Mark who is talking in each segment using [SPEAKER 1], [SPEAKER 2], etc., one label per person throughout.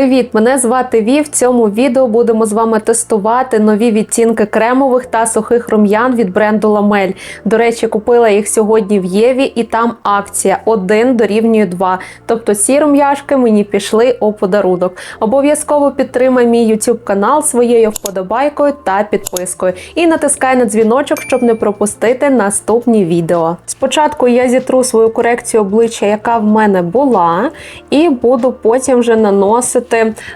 [SPEAKER 1] Привіт! Мене звати Ві. В цьому відео будемо з вами тестувати нові відтінки кремових та сухих рум'ян від бренду Ламель. До речі, купила їх сьогодні в Єві, і там акція 1 дорівнює 2. Тобто ці рум'яшки мені пішли у подарунок. Обов'язково підтримай мій YouTube канал своєю вподобайкою та підпискою. І натискай на дзвіночок, щоб не пропустити наступні відео. Спочатку я зітру свою корекцію обличчя, яка в мене була, і буду потім вже наносити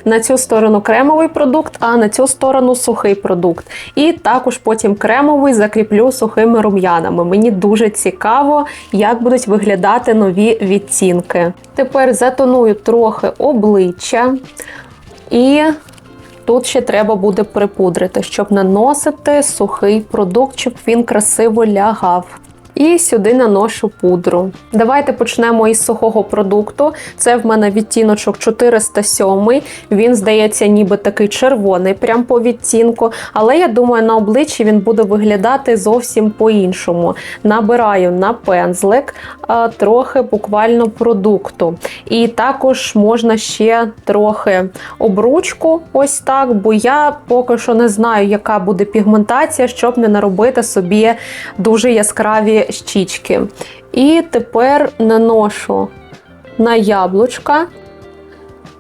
[SPEAKER 1] на цю сторону кремовий продукт, а на цю сторону сухий продукт. І також потім кремовий закріплю сухими рум'янами. Мені дуже цікаво, як будуть виглядати нові відтінки. Тепер затоную трохи обличчя і. Тут ще треба буде припудрити, щоб наносити сухий продукт, щоб він красиво лягав. І сюди наношу пудру. Давайте почнемо із сухого продукту. Це в мене відтіночок 407. Він здається, ніби такий червоний, прям по відтінку. Але я думаю, на обличчі він буде виглядати зовсім по-іншому. Набираю на пензлик трохи буквально продукту. І також можна ще трохи обручку, ось так, бо я поки що не знаю, яка буде пігментація, щоб не наробити собі дуже яскраві щічки. І тепер наношу на яблучка.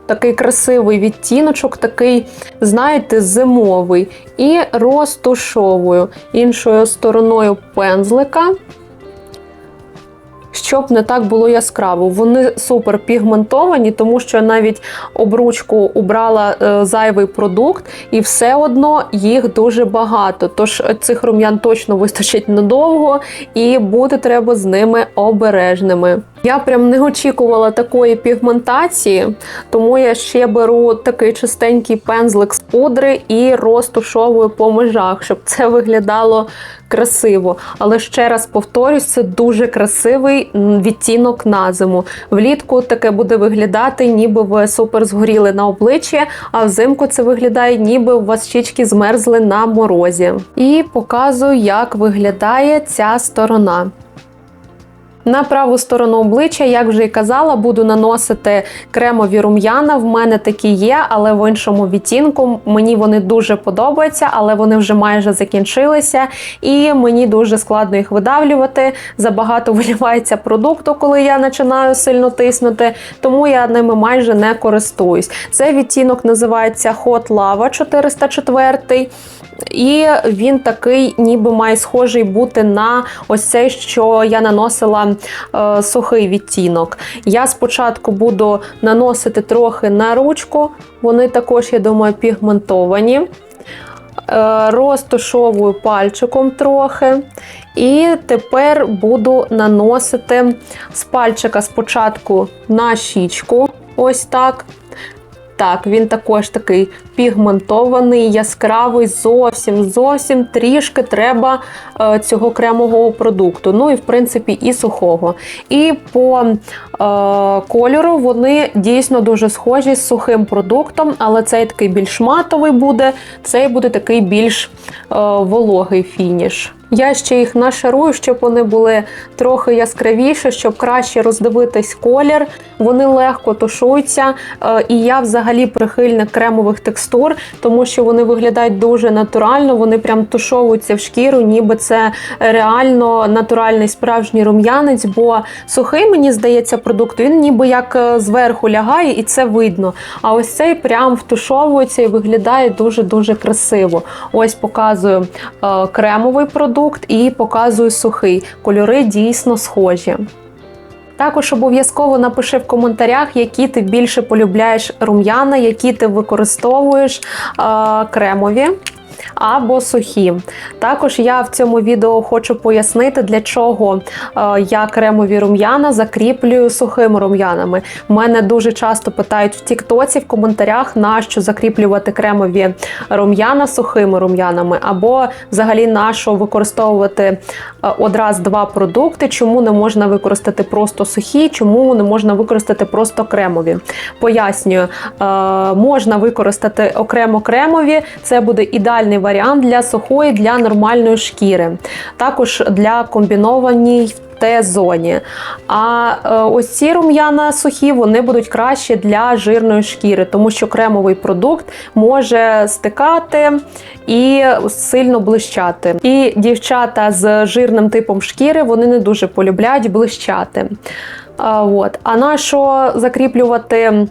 [SPEAKER 1] Такий красивий відтіночок, такий, знаєте, зимовий. І розтушовую іншою стороною пензлика щоб не так було яскраво. Вони супер пігментовані, тому що навіть обручку убрала е, зайвий продукт, і все одно їх дуже багато. Тож цих рум'ян точно вистачить надовго, і бути треба з ними обережними. Я прям не очікувала такої пігментації, тому я ще беру такий чистенький пензлик з пудри і розтушовую по межах, щоб це виглядало красиво. Але ще раз повторюсь, це дуже красивий відтінок на зиму. Влітку таке буде виглядати, ніби ви супер згоріли на обличчі, а взимку це виглядає, ніби у вас щічки змерзли на морозі. І показую, як виглядає ця сторона. На праву сторону обличчя, як вже і казала, буду наносити кремові рум'яна. В мене такі є, але в іншому відтінку. Мені вони дуже подобаються, але вони вже майже закінчилися. І мені дуже складно їх видавлювати. Забагато вилівається продукту, коли я починаю сильно тиснути, тому я ними майже не користуюсь. Цей відтінок називається Hot Lava 404. І він такий, ніби має схожий бути на ось цей, що я наносила сухий відтінок. Я спочатку буду наносити трохи на ручку, вони також, я думаю, пігментовані. Е, розтушовую пальчиком трохи. І тепер буду наносити з пальчика спочатку на щічку. Ось так. Так, він також такий пігментований, яскравий, зовсім зовсім трішки треба е, цього кремового продукту. Ну і в принципі і сухого. І по е, кольору вони дійсно дуже схожі з сухим продуктом, але цей такий більш матовий буде, цей буде такий більш е, вологий фініш. Я ще їх нашарую, щоб вони були трохи яскравіші, щоб краще роздивитись колір. Вони легко тушуються. Е, і я взагалі прихильник кремових текстур, тому що вони виглядають дуже натурально, вони прям тушовуються в шкіру, ніби це реально натуральний справжній рум'янець, бо сухий, мені здається, продукт, він ніби як е, зверху лягає, і це видно. А ось цей прям втушовується і виглядає дуже-дуже красиво. Ось показую е, кремовий продукт продукт і показую сухий. Кольори дійсно схожі. Також обов'язково напиши в коментарях, які ти більше полюбляєш рум'яна, які ти використовуєш е кремові або сухі. Також я в цьому відео хочу пояснити, для чого е, я кремові рум'яна закріплюю сухими рум'янами. Мене дуже часто питають в Тіктоці в коментарях, на що закріплювати кремові рум'яна сухими рум'янами, або взагалі на що використовувати е, одразу два продукти, чому не можна використати просто сухі, чому не можна використати просто кремові. Пояснюю, е, можна використати окремо кремові, це буде ідеальний варіант для сухої, для нормальної шкіри. Також для комбінованій Т-зоні. А е, ось ці рум'яна сухі вони будуть краще для жирної шкіри, тому що кремовий продукт може стикати і сильно блищати. І дівчата з жирним типом шкіри вони не дуже полюбляють блищати. От. а на що закріплювати?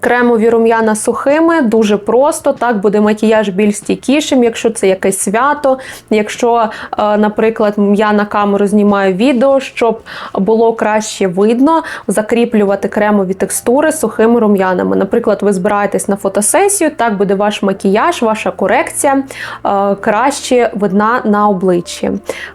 [SPEAKER 1] Кремові рум'яна сухими дуже просто. Так буде макіяж більш стійкішим, якщо це якесь свято. Якщо, е, наприклад, я на камеру знімаю відео, щоб було краще видно, закріплювати кремові текстури сухими рум'янами. Наприклад, ви збираєтесь на фотосесію, так буде ваш макіяж, ваша корекція е, краще видна на обличчі.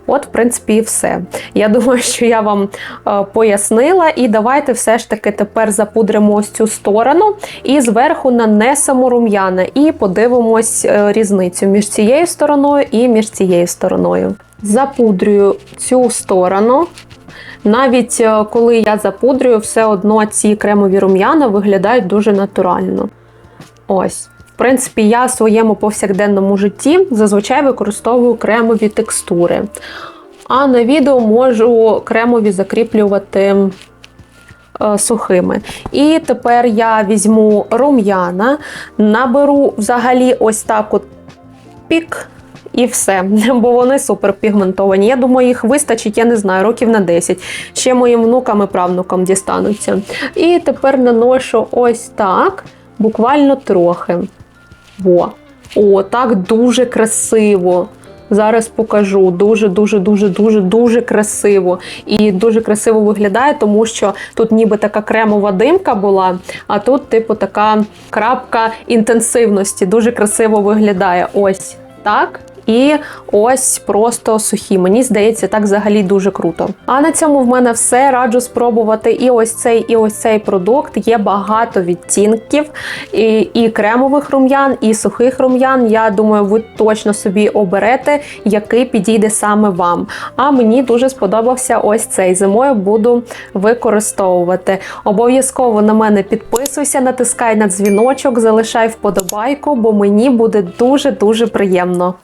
[SPEAKER 1] От, в принципі, і все. Я думаю, що я вам е, пояснила, і давайте все ж таки тепер запудримо ось цю сторону і зверху нанесемо рум'яна і подивимось е, різницю між цією стороною і між цією стороною. Запудрюю цю сторону. Навіть е, коли я запудрюю, все одно ці кремові рум'яна виглядають дуже натурально. Ось. В принципі, я в своєму повсякденному житті зазвичай використовую кремові текстури. А на відео можу кремові закріплювати сухими. І тепер я візьму рум'яна, наберу взагалі ось так от пік. І все, бо вони супер пігментовані. Я думаю, їх вистачить, я не знаю, років на 10. Ще моїм внукам і правнукам дістануться. І тепер наношу ось так, буквально трохи. Во. О, так дуже красиво. Зараз покажу. Дуже, дуже, дуже, дуже, дуже красиво. І дуже красиво виглядає, тому що тут ніби така кремова димка була, а тут, типу, така крапка інтенсивності. Дуже красиво виглядає. Ось так. І ось просто сухі. Мені здається, так взагалі дуже круто. А на цьому в мене все. Раджу спробувати і ось цей, і ось цей продукт. Є багато відтінків і, і кремових рум'ян, і сухих рум'ян. Я думаю, ви точно собі оберете, який підійде саме вам. А мені дуже сподобався ось цей. Зимою буду використовувати. Обов'язково на мене підписуйся, натискай на дзвіночок, залишай вподобайку, бо мені буде дуже дуже приємно.